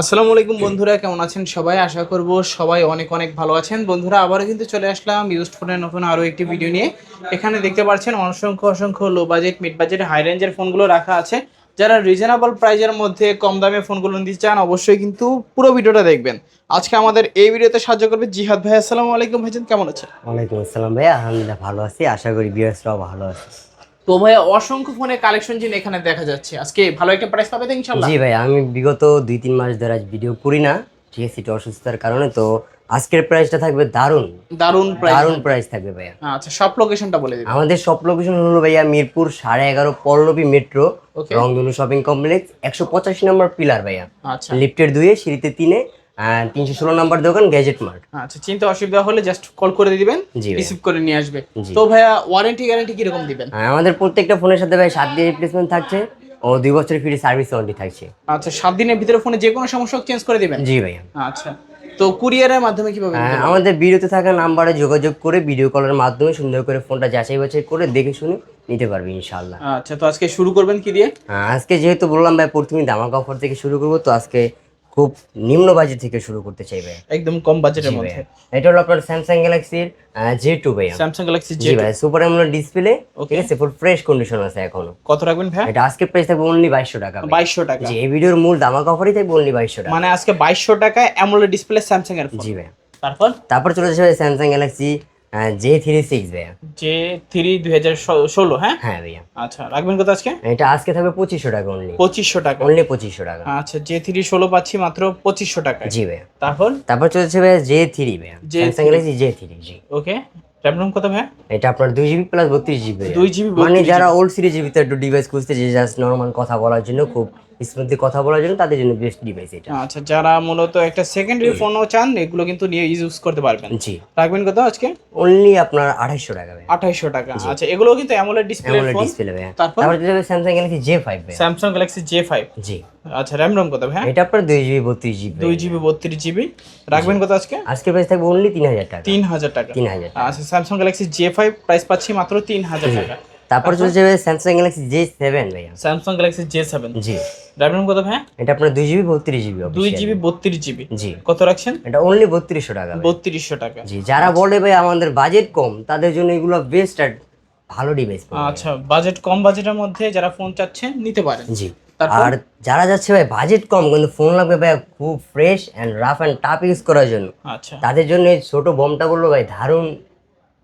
আসসালামু আলাইকুম বন্ধুরা কেমন আছেন সবাই? আশা করব সবাই অনেক অনেক ভালো আছেন। বন্ধুরা আবারও কিন্তু চলে আসলাম ইউজড ফোনের নতুন আরও একটি ভিডিও নিয়ে। এখানে দেখতে পাচ্ছেন অসংখ্য অসংখ্য low budget mid budget high রেঞ্জের ফোনগুলো রাখা আছে। যারা রিজনেবল প্রাইজের মধ্যে কম দামে ফোনগুলো নিতে চান অবশ্যই কিন্তু পুরো ভিডিওটা দেখবেন। আজকে আমাদের এই ভিডিওতে সাহায্য করবে জিহাদ ভাই। আসসালামু আলাইকুম ভাইজান কেমন আছেন? ওয়ালাইকুম আসসালাম ভাইয়া আলহামদুলিল্লাহ ভালো আছি। আশা করি ভিউয়ার্সরাও ভালো আছে তো ভাইয়া অসংখ্য ফোনের কালেকশন যিনি এখানে দেখা যাচ্ছে। আজকে ভালো একটা প্রাইস পাবে তো ইনশাল্লাহ? জি ভাই আমি বিগত দুই তিন মাস ধরে আজ ভিডিও করি না। ঠিক আছে একটু অসুস্থতার কারণে তো আজকের প্রাইসটা থাকবে দারুণ। দারুণ প্রাইস দারুণ প্রাইস থাকবে ভাইয়া। আচ্ছা সব লোকেশনটা বলে দিবেন। আমাদের সব লোকেশন হলো ভাইয়া মিরপুর সাড়ে এগারো Pallabi metro Rongdhonu shopping complex একশো পঁচাশি নম্বর পিলার ভাইয়া। আচ্ছা। লিফটের দুয়ে সিঁড়িতে তিনে তিনশো ষোলো নম্বর দোকান গ্যাজেট মার্ট আচ্ছা চিন্তা অসুবিধা হলে জাস্ট কল করে দিবেন রিসিভ করে নিয়ে আসবে। তো ভাইয়া ওয়ারেন্টি গ্যারান্টি কীরকম দিবেন? আমাদের প্রত্যেকটা ফোনের সাথে ভাই সাত রিপ্লেসমেন্ট থাকছে ও দুই বছরের ফ্রি সার্ভিস ওয়ারেন্টি থাকছে। আচ্ছা সাত দিনের ভিতরে ফোনে যে কোনো সমস্যা চেঞ্জ করে দিবেন? জি ভাইয়া। আচ্ছা তো কুরিয়ারের মাধ্যমে কীভাবে হ্যাঁ, আমাদের ভিডিওতে থাকা নাম্বারে যোগাযোগ করে ভিডিও কলের মাধ্যমে সুন্দর করে ফোনটা যাচাই বাছাই করে দেখে শুনে নিতে পারবে ইনশাল্লাহ আচ্ছা তো আজকে শুরু করবেন কি দিয়ে? হ্যাঁ, আজকে যেহেতু বললাম ভাই প্রথমে ধামাকা অফার থেকে শুরু করব তো আজকে খুব নিম্ন বাজেট থেকে শুরু করতে চাইবে। একদম কম বাজেটের মধ্যে। এটা হলো আপনার স্যামসাং গ্যালাক্সির জে টু ভাইয়া। স্যামসাং গ্যালাক্সি জি ভাই সুপার অ্যামোলেড ডিসপ্লে ঠিক আছে? ফুল ফ্রেশ কন্ডিশন আছে এখনও। কত রাখবেন ভাই এটা আজকে প্রাইস থাকবে অনলি বাইশশো টাকা ভাই। বাইশশো টাকা। জি এই ভিডিওর মূল ধামাকা অফারই থাকবে অনলি বাইশশো টাকা। মানে আজকে বাইশশো টাকায় অ্যামোলেড ডিসপ্লে স্যামসাং এর ফোন জি ভাই তারপর? তারপর চলে যাবে Samsung Galaxy J three six ভাইয়া। জে থ্রি দুই হাজার ষোলো হ্যাঁ? হ্যাঁ ভাইয়া। আচ্ছা রাখবেন কত আজকে? এটা আজকে থাকবে পঁচিশশো টাকা অনলি পঁচিশশো টাকা। অনলি পঁচিশশো টাকা। আচ্ছা জে থ্রি ষোলো পাচ্ছি মাত্র পঁচিশশো টাকায়। জি ভাইয়া। তারপর? তারপর চলেছে ভাইয়া জে থ্রি ভাইয়া। স্যামসাং গ্যালাক্সি জে থ্রি জি। ওকে র্যাম রোম কত ভাই এটা আপনার দুই জিবি প্লাস বত্রিশ জিবি দুই জিবি মানে যারা ওল্ড সিরিজের ভিতরে একটু ডিভাইস খুঁজতে যে জাস্ট নর্মাল কথা বলার জন্য খুব স্মুথলি কথা বলার জন্য তাদের জন্য বেস্ট ডিভাইস এটা। আচ্ছা যারা মূলত একটা সেকেন্ডারি ফোনও চান এগুলো কিন্তু নিয়ে ইউজ করতে পারবেন। জি। রাখবেন কত আজকে? অনলি আপনার আড়াইশো টাকা ভাইয়া। আঠাইশো টাকা। আচ্ছা এগুলো কিন্তু AMOLED display AMOLED phone display ভাইয়া। তারপর? তারপর স্যামসাং গ্যালাক্সি জে ফাইভ ভাইয়া। স্যামসাং গ্যালাক্সি জে ফাইভ জি। আচ্ছা র্যাম রোম কত ভাই এটা আপনার দুই জিবি বত্রিশ জিবি দুই জিবি বত্রিশ জিবি রাখবেন কত আজকে? আজকে প্রাইস থাকবে অনলি তিন হাজার টাকা। তিন হাজার টাকা। তিন হাজার আচ্ছা Samsung Galaxy J five price পাচ্ছি মাত্র তিন হাজার টাকা। তারপর চলে যাবে স্যামসাং গ্যালাক্সি জে সেভেন ভাইয়া। স্যামসাং গ্যালাক্সি জে সেভেন জি। র্যাম রোম কত ভাই এটা আপনার দুই জিবি বত্রিশ জিবি দুই জিবি বত্রিশ জিবি জি। কত রাখছেন? এটা অনলি বত্রিশশো টাকা বত্রিশশো টাকা। জি যারা বলে ভাই আমাদের বাজেট কম তাদের জন্য এগুলো বেস্ট আর ভালো ডিভাইস আচ্ছা বাজেট কম বাজেটের মধ্যে যারা ফোন চাচ্ছেন নিতে পারেন। জি। আর যারা যাচ্ছে ভাই বাজেট কম কিন্তু ফোন লাগবে ভাই খুব fresh and rough and tough use করার জন্য। আচ্ছা। তাদের জন্য এই ছোট বমটা বলল ভাই দারুণ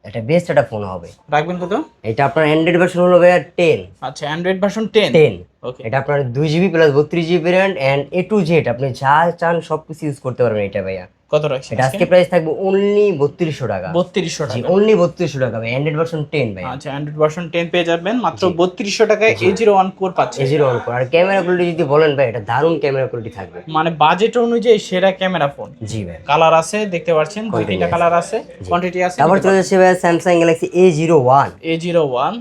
একটা বেস্ট একটা ফোন হবে। রাখবেন কত? এটা আপনার অ্যান্ড্রয়েড ভার্সন হলো ভাই টেন আচ্ছা Android version ten ten okay এটা আপনার দুই জিবি প্লাস বত্রিশ GB variant and A to Z আপনি যা চান সব কিছু ইউজ করতে পারবেন এটা ভাইয়া। কত রাখছেন এটা আজকে প্রাইস থাকবে অনলি টাকা। বত্রিশশো জি টাকা। অনলি বত্রিশশো টাকা ভাই অ্যান্ড্রয়েড ভার্সন ভাই আচ্ছা অ্যান্ড্রয়েড ভার্সন পেয়ে যাবেন মাত্র টাকায় কোর অন আর ক্যামেরা কোয়ালিটি যদি বলেন ভাই এটা দারুণ ক্যামেরা কোয়ালিটি থাকবে। মানে বাজেট অনুযায়ী সেরা ক্যামেরা ফোন জি ভাই। কালার আছে দেখতে পাচ্ছেন দুই তিনটা কালার আছে কোয়ান্টিটি তারপর চলে যাচ্ছে ভাই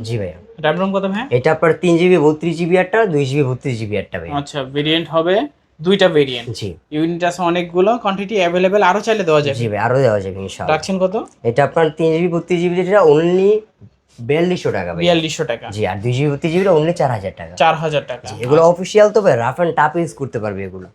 জি র্যাম রোম কত ভাই? এটা আপনার তিন জিবি বত্রিশ জিবি একটা দুই জিবি বত্রিশ জিবি একটা ভাই। আচ্ছা ভেরিয়েন্ট হবে দুইটা ভেরিয়েন্ট জি। ইউনিট আছে অনেকগুলো কোয়ান্টিটি অ্যাভেলেবেল আরও চাইলে দেওয়া যাবে। জি ভাই আরও দেওয়া যাবে ইনশাআল্লাহ। রাখছেন কত? এটা আপনার তিন জিবি বত্রিশ জিবি যেটা অনলি বিয়াল্লিশশো টাকা ভাই। বিয়াল্লিশশো টাকা। জি আর দুই জিবি বত্রিশ জিবি অনলি চার হাজার টাকা। চার হাজার টাকা। এগুলো অফিসিয়াল তো ভাই রাফ অ্যান্ড টাফ ইউজ করতে পারবে এগুলো।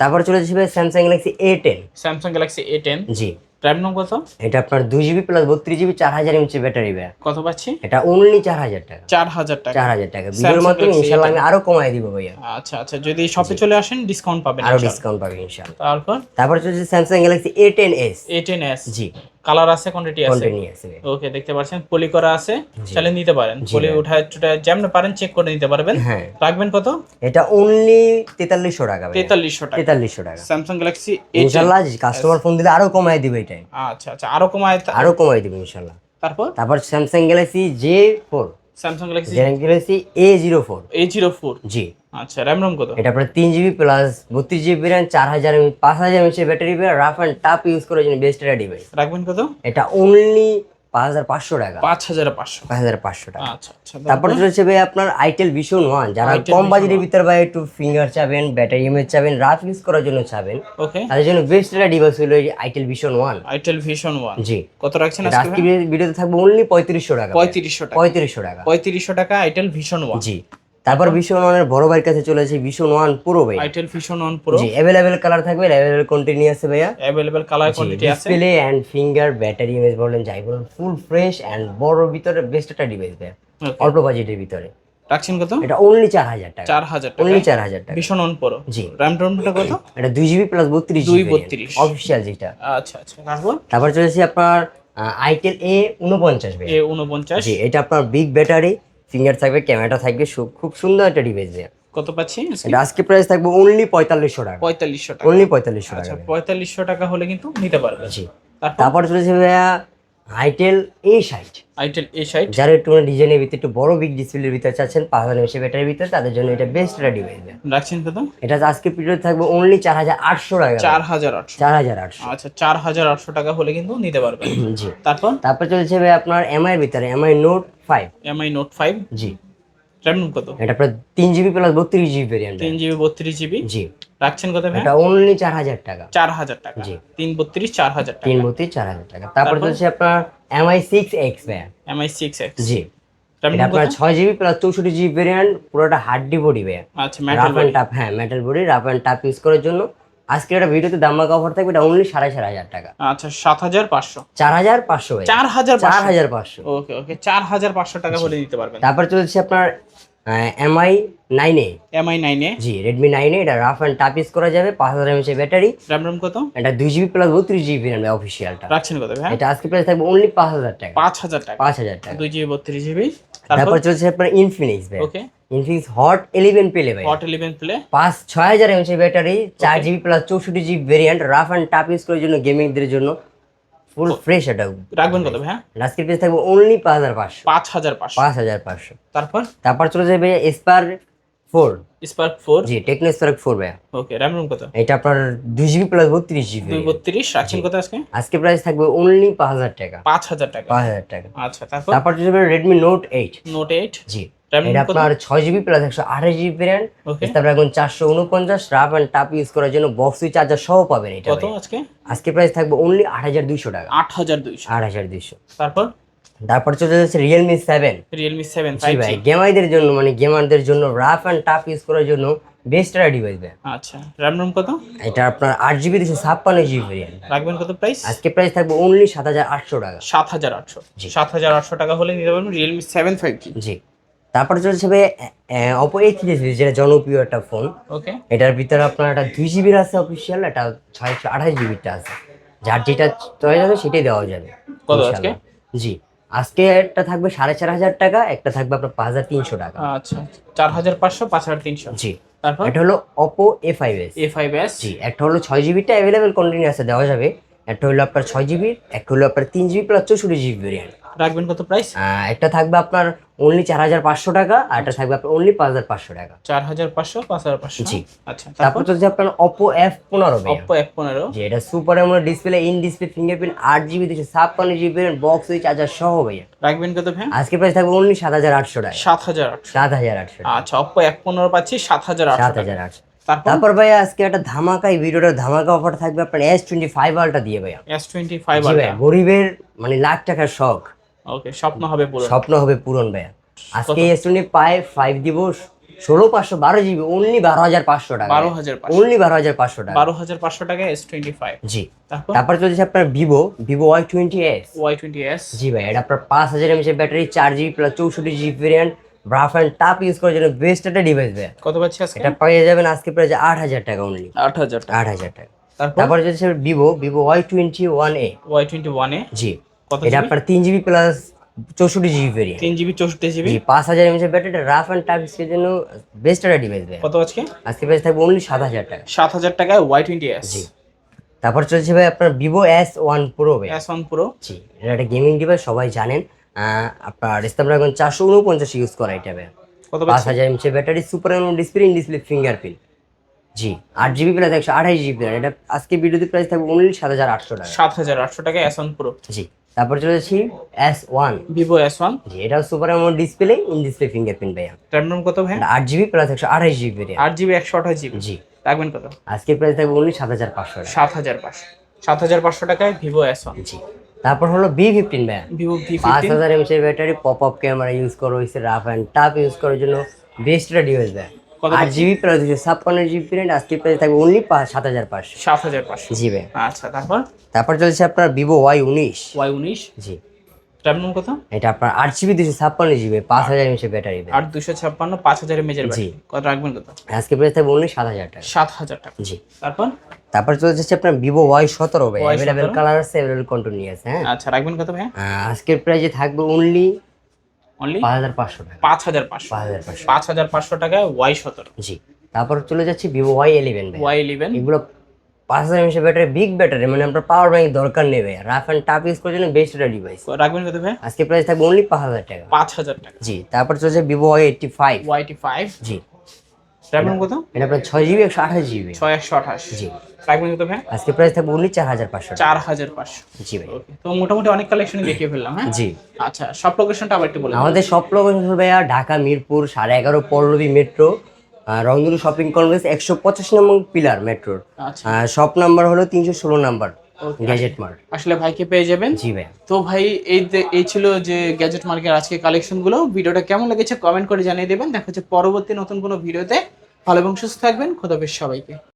তারপর চলে যাচ্ছে Samsung Galaxy A ten Samsung Galaxy A ten G. RAM ROM কত? এটা আপনার দুই জিবি প্লাস বত্রিশ জিবি চার হাজার এমএচ ব্যাটারি ভাই। কত পাচ্ছি? এটা অনলি চার হাজার টাকা। চার হাজার টাকা। চার হাজার টাকা। ভিডিওর মাধ্যমে ইনশাল্লাহ আমি আরও কমাই দিব ভাইয়া। আচ্ছা আচ্ছা যদি শপে চলে আসেন ডিসকাউন্ট পাবেন আরও ডিসকাউন্ট পাবেন ইনশাল্লাহ। তারপর? তারপর চলছে Samsung Galaxy A ten S A ten S G. Colour আছে কোয়ান্টিটি আছে? ওকে দেখতে পাচ্ছেন পলি করা আছে। চাইলে নিতে পারেন। পলি উঠায় যেমন পারেন চেক করে নিতে পারবেন। হ্যাঁ। রাখবেন কত? এটা অনলি তেতাল্লিশশো টাকা তেতাল্লিশশো টাকা। তেতাল্লিশশো টাকা। স্যামসাং গ্যালাক্সি ইনশাল্লাহ কাস্টমার ফোন দিলে আরও কমাই দিবে এটাই। আচ্ছা আচ্ছা আরও কমায় আরও কমাই দিবে ইনশাল্লাহ। তারপর? তারপর Samsung Galaxy J four Samsung Galaxy Galaxy A zero four A zero four জি। আচ্ছা র্যাম রোম কত? এটা আপনার তিন জিবি প্লাস বত্রিশ জিবি র্যাম চার হাজার পাঁচ হাজার এমএচের battery rough and tough use করার জন্য বেস্ট একটা ডিভাইস রাখবেন কত? এটা অনলি পাঁচ হাজার পাঁচশো টাকা। পাঁচ হাজার পাঁচশো। পাঁচ হাজার পাঁচশো টাকা। আচ্ছা আচ্ছা তারপর চলেছে ভাই আপনার আইটেল ভীষণ ওয়ান যারা কম বাজেটের ভিতরে ভাই একটু ফিঙ্গার চাবেন ব্যাটারি এমএচ চাবেন রাফ ইউজ করার জন্য চাবেন। ওকে তাদের জন্য বেস্ট একটা ডিভাইস হলো এই itel vision one itel vision one জি। কত রাখছেন আজকে আজকে ভিডিওতে থাকবে অনলি পঁয়ত্রিশশো টাকা পঁয়ত্রিশশো টাকা। পঁয়ত্রিশশো টাকা। পঁয়ত্রিশশো টাকা আইটেল ভীষণ ওয়ান জি। তারপর ভীষণ ওয়ানের বড় ভাইয়ের কাছে চলে আসি ভীষণ ওয়ান পুরো ভাই। আইটেল ফিশন অন প্রো জি অ্যাভেলেবেল কালার থাকবে অ্যাভেলেবেল কোয়ান্টিটি আছে ভাইয়া। অ্যাভেলেবল কালার কোয়ান্টিটি আছে। Display and finger battery image বলেন যাই বলেন ফুল ফ্রেশ এন্ড বড় ভিতরে বেস্ট একটা ডিভাইস ভাইয়া। অল্প বাজেটের ভিতরে। রাখছেন কত? এটা অনলি চার হাজার টাকা। চার হাজার টাকা। অনলি চার হাজার টাকা। ভীষণ অন প্রো জি। র্যাম রোমটা কত? এটা দুই জিবি প্লাস বত্রিশ দুই জিবি 32 অফিসিয়াল যেটা। আচ্ছা আচ্ছা। তারপর? তারপর চলেছে আপনার আইটেল এ উনপঞ্চাশ ভাই এ উনপঞ্চাশ জি এটা আপনার বিগ ব্যাটারি ফিঙ্গার থাকবে ক্যামেরাটা থাকবে খুব সুন্দর একটা ডিভাইস কত পাচ্ছি? আজকে প্রাইস থাকবে অনলি পঁয়তাল্লিশশো টাকা। পঁয়তাল্লিশশো টাকা। অনলি পঁয়তাল্লিশশো টাকা আচ্ছা পঁয়তাল্লিশশো টাকা হলে কিন্তু নিতে পারবে জি। তারপর? তারপর চলেছে ভাইয়া আইটেল এ ষাট আইটেল এ সাইট যারা একটু ডিজাইনের ভিতরে একটু বড় বিগ ডিসপ্লের ভিতরে চাচ্ছেন পাঁচ হাজার এমএসি ব্যাটারির ভিতরে তাদের জন্য এটা বেস্ট একটা ডিভাইস রাখছেন কত এটা আজকে পিরিয়ড থাকবে অনলি চার হাজার আটশো টাকা। চার হাজার আটশো। চার হাজার আটশো। আচ্ছা চার হাজার আটশো টাকা হলে কিন্তু নিতে পারবেন। জি। তারপর? তারপর চলেছে আপনার এমআই ভিতরে MI note five MI note five জি। র্যাম কত? এটা আপনার তিন জিবি প্লাস বত্রিশ জিবি ভেরিয়েন্ট তিন জিবি বত্রিশ জিবি জি। রাখছেন কত ভাই? এটা অনলি চার হাজার টাকা। চার হাজার টাকা। জি। তিন বত্রিশ চার হাজার টাকা। তিন বত্রিশ চার হাজার টাকা। তারপর? চলছে আপনার এমআই সিক্স এক্স ভাই এমআই সিক্স এক্স জি। আপনার ছয় জিবি প্লাস চৌষট্টি জিবি ভেরিয়েন্ট পুরোটা হার্ডি বডি ভাই আচ্ছা মেটাল হ্যাঁ metal body rough and tough use করার জন্য আজকে একটা ভিডিওতে দাম দাম্মা কভার থাকবে এটা অনলি সাড়ে চার হাজার টাকা। আচ্ছা সাত হাজার পাঁচশো। চার হাজার পাঁচশো চার হাজার চার হাজার পাঁচশো। ওকে ওকে চার হাজার পাঁচশো টাকা হলে নিতে পারবেন। তারপর চলছে আপনার এমআই নাইন এ এমআই নাইনে জি রেডমি নাইন এ এটা রাফ অ্যান্ড টাপ ইউজ করা যাবে পাঁচ হাজার এমএচ ব্যাটারি। র্যাম রোম কত? এটা দুই জিবি প্লাস বত্রিশ জিবি ভেরিয়েন্ট অফিসিয়ালটা রাখছেন কত ভাই? এটা আজকে প্রাইস থাকবে অনলি পাঁচ হাজার টাকা। পাঁচ হাজার টাকা। পাঁচ হাজার টাকা। দুই জিবি বত্রিশ জিবি তারপর? তারপর চলছে আপনার ইনফিনিক্স ভাই। ওকে। ইনফিনিক্স হট ইলেভেন পেলে ভাই হট ইলেভেন প্লে। পাঁচ ছয় হাজার এমএচ ব্যাটারি চার জিবি প্লাস চৌষট্টি GB variant rough and tough use করার জন্য গেমিংদের জন্য ফুল ফ্রেশ এটা। রাখবেন কত ভাই আজকের প্রাইস থাকবে অনলি পাঁচ হাজার পাঁচশো। পাঁচ হাজার পাঁচশো। পাঁচ হাজার পাঁচশো। তারপর? তারপর চলে যাবে স্পার ফোর স্পার্ক ফোর জি টেকনো স্পার্ক ফোর ভাই ওকে র্যাম রোম কত? এটা আপনার দুই জিবি প্লাস বত্রিশ জিবি বত্রিশ রাখছেন কত আজকে? আজকে প্রাইস থাকবে অনলি পাঁচ হাজার টাকা। পাঁচ হাজার টাকা। পাঁচ হাজার টাকা। আচ্ছা তারপর? তারপর চলে যাবে Redmi note eight note eight জি। আপনার ছয় জিবি প্লাস একশো আঠাশ জিবি ভ্যারিয়েন্ট ওকে তারপর এখন চারশো উনপঞ্চাশ রাফ অ্যান্ড টাপ ইউজ করার জন্য বক্স সুইচ চার্জার সহ পাবেন এটা কত আজকে? আজকে প্রাইস থাকবে অনলি আট হাজার দুইশো টাকা। আট হাজার দুইশো। আট হাজার দুইশো। তারপর? তারপর চলে যাচ্ছে রিয়েলমি সেভেন রিয়েলমি সেভেন জি ভাই গেমারদের জন্য মানে গেমারদের জন্য রাফ অ্যান্ড টাপ ইউজ করার জন্য বেস্ট একটা ডিভাইস ভাই। আচ্ছা র্যাম রোম কত? এটা আপনার আট জিবি দুশো ছাপ্পান্ন জিবি ভ্যারিয়েন্ট রাখবেন কত প্রাইস আজকে প্রাইস থাকবে অনলি সাত হাজার আটশো টাকা। সাত হাজার আটশো। সাত হাজার আটশো টাকা হলে নিতে পারবেন রিয়েলমি সেভেন ফাইভ জি। তারপর চলছে অপো এ থ্রি সিরিজ যেটা জনপ্রিয় একটা ফোন ওকে এটার ভিতরে আপনার একটা দুই জিবির আছে অফিসিয়াল একটা ছয়শো আঠাশ জিবিরটা আছে। যার যেটা চয়েস আছে সেটাই দেওয়া যাবে। কত আজকে? জি। আজকে একটা থাকবে সাড়ে চার হাজার টাকা একটা থাকবে আপনার পাঁচ হাজার তিনশো টাকা। আচ্ছা চার হাজার পাঁচশো পাঁচ হাজার তিনশো। জি। তারপর? এটা হলো Oppo A five S A five S জি একটা হলো ছয় জিবিটা অ্যাভেলেবেল কন্টিনিউ আছে দেওয়া যাবে। একটা হলো আপনার ছয় জিবি একটা হলো আপনার তিন জিবি প্লাস চৌষট্টি জিবি ভেরিয়েন্ট রাখবেন কত প্রাইস একটা থাকবে আপনার অনলি চার হাজার পাঁচশো টাকা আর একটা থাকবে আপনার অনলি পাঁচ হাজার পাঁচশো টাকা। চার হাজার পাঁচশো পাঁচ হাজার পাঁচশো? জি। আচ্ছা তারপর চলছে আপনার অপো এফ পনেরো অপ্পো এফ পনেরো। যে এটা super AMOLED display in display fingerprint আট জিবি দুশো ছাপ্পান্ন জিবি বক্স উইচ চার্জার সহ ভাইয়া রাখবেন কত ভাই? আজকে প্রাইস থাকবে অনলি সাত হাজার আটশো টাকা। সাত হাজার আটশো। সাত হাজার আটশো আচ্ছা অপ্পো এফ পনেরো পাচ্ছি সাত হাজার সাত হাজার আটশো। তারপর? তারপর ভাইয়া আজকে একটা ধামাকা এই ভিডিওটা ধামাকা অফার থাকবে আপনার এস টোয়েন্টি ফাইভ আলটা দিয়ে ভাইয়া এস টোয়েন্টি ফাইভ গরিবের মানে লাখ টাকার শখ। ওকে স্বপ্ন হবে পুরো স্বপ্ন হবে পূরণ ভাইয়া। আজকে এস টোয়েন্টি ফাইভ ফাইভ দিব ষোলো পাঁচশো বারো জিবি অনলি বারো হাজার পাঁচশো টাকা। বারো হাজার অনলি বারো হাজার পাঁচশো টাকা। বারো হাজার পাঁচশো টাকা এস টোয়েন্টি ফাইভ জি। তারপর? চলছে আপনার Vivo Vivo Y twenty S Y twenty S জি ভাই এটা আপনার পাঁচ হাজার এমএচের ব্যাটারি চার জিবি প্লাস চৌষট্টি জিবি ভেরিয়েন্ট ব্রাফ অ্যান্ড টাপ ইউজ করার জন্য বেস্ট একটা ডিভাইস ভাই কত পাচ্ছি আজকে? এটা পেয়ে যাবেন আজকে প্রায় আট হাজার টাকা অনলি আট হাজার টাকা। আট হাজার টাকা। তারপর? হচ্ছে Vivo Vivo Y twenty one A Y twenty ওয়ানে জি। কত এটা আপনার তিন জিবি প্লাস চৌষট্টি জিবি ভেরিয়েন্ট তিন জিবি চৌষট্টি জিবি পাঁচ হাজার এমএচের ব্যাটারি রাফ অ্যান্ড টাপ ইউজের জন্য বেস্ট একটা ডিভাইস ভাই কত আজকে? আজকে প্রাইস থাকবে অনলি সাত হাজার টাকা। সাত হাজার টাকায় ওয়াই টোয়েন্টি এস জি। তারপর চলছে ভাই আপনার ভিভো এস ওয়ান প্রো ভাই এস ওয়ান প্রো জি এটা একটা গেমিং ডিভাইস সবাই জানেন। আপনার এখন চারশো উনপঞ্চাশ ইউজ করা এটা ভাই পাঁচ হাজার mAh battery super display in display fingerprint জি আট জিবি প্লাস একশো আঠাশ জিবি এটা আজকে ভিডিওতে প্রাইস থাকবে অনলি সাত হাজার আটশো টাকা। সাত হাজার আটশো টাকা এস ওয়ান প্রো জি। তারপর চলে যাচ্ছি S one Vivo S one জি এটা সুপার এমন ডিসপ্লে ইন ডিসপ্লে ফিঙ্গারপ্রিন্ট ভাইয়া। র্যাম রোম কত ভাই এটা আট জিবি প্লাস একশো আঠাশ জিবি আট জিবি একশো আঠাশ জিবি জি। রাখবেন কত? আজকে প্রাইস থাকবে অনলি সাত হাজার পাঁচশো টাকা। সাত হাজার পাঁচশো। সাত হাজার পাঁচশো টাকায় ভিভো এস ওয়ান জি। তারপর হলো বি ফিফটিন ভাইয়া। ভিভো ভি পাঁচ হাজার এমসির battery pop up camera use করা হয়েছে রাফ অ্যান্ড টাপ ইউজ করার জন্য বেস্ট ডিভাইস ভাই আট জিবি প্লাস দুশো ছাপ্পান্ন জিবি প্রিন্ট আজকে প্রাইস থাকবে অনলি সাত হাজার পাঁচশো। সাত হাজার পাঁচশো। জি ভাই। আচ্ছা তারপর? তারপর চলছে আপনার ভিভো ওয়াই উনিশ। ওয়াই উনিশ? জি। কত? এটা আপনার আট জিবি দুশো ছাপ্পান্ন জিবি পাঁচ হাজার ব্যাটারি আট দুশো ছাপ্পান্ন পাঁচ হাজার জি। কত রাখবেন কত? আজকে প্রাইস থাকবে অনলি সাত হাজার টাকা। সাত হাজার টাকা। জি। তারপর? তারপর চলে যাচ্ছে আপনার ভিভো ওয়াই সতেরো ভাই। অ্যাভেলেবেল কালার আছে অ্যাভেলেবেল কন্ট্রোল নিয়ে আছে হ্যাঁ। আচ্ছা রাখবেন কত আহ, আজকের প্রাইসে থাকবে অনলি অনলি পাঁচ হাজার পাঁচশো টাকা। পাঁচ হাজার পাঁচশো। পাঁচ হাজার পাঁচশো। টাকায় ওয়াই সতেরো। জি। তারপর চলে যাচ্ছে ভিভো ওয়াই ইলেভেন ভাই ওয়াই ইলেভেন এগুলো পাঁচ হাজার এমএসের ব্যাটারি বিগ ব্যাটারি মানে আপনার পাওয়ার ব্যাংক দরকার নেই ভাই রাফ অ্যান্ড টাফ ইউজ করার জন্য বেস্ট একটা ডিভাইস রাখবেন কত ভাই আজকে প্রাইস থাকবে অনলি পাঁচ হাজার টাকা। পাঁচ হাজার টাকা। জি তারপর চলছে ভিভো ওয়াই এইটটি ফাইভ ওয়াইটি ফাইভ জি। কত? এটা ছয় জিবি একশো আঠাশ জিবি ছয় একশো আঠাশ। জি। রাখবেন ভাইয়া আজকে প্রাইস থাকবে অনলি চার হাজার পাঁচশো চার হাজার পাঁচশো। জি ভাই। তো মোটামুটি অনেক কালেকশন দেখিয়ে ফেললাম হ্যাঁ? জি। আচ্ছা সব লোকেশনটা আবার একটু আমাদের সব লোকেশন ভাইয়া ঢাকা মিরপুর সাড়ে এগারো পল্লবী মেট্রো রংদুলু শপিং কমপ্লেক্স একশো পঁচাশ নম্বর পিলার মেট্রোর শপ নাম্বার হলো তিনশো ষোলো নাম্বার গ্যাজেট আসলে ভাইকে পেয়ে যাবেন। জি ভাই তো ভাই এই এই ছিল যে গ্যাজেট মার্কের আজকে কালেকশনগুলো ভিডিওটা কেমন লেগেছে কমেন্ট করে জানিয়ে দেবেন। দেখা হচ্ছে পরবর্তী নতুন কোনো ভিডিওতে। ভালো এবং সুস্থ থাকবেন খোদাফেজ সবাইকে।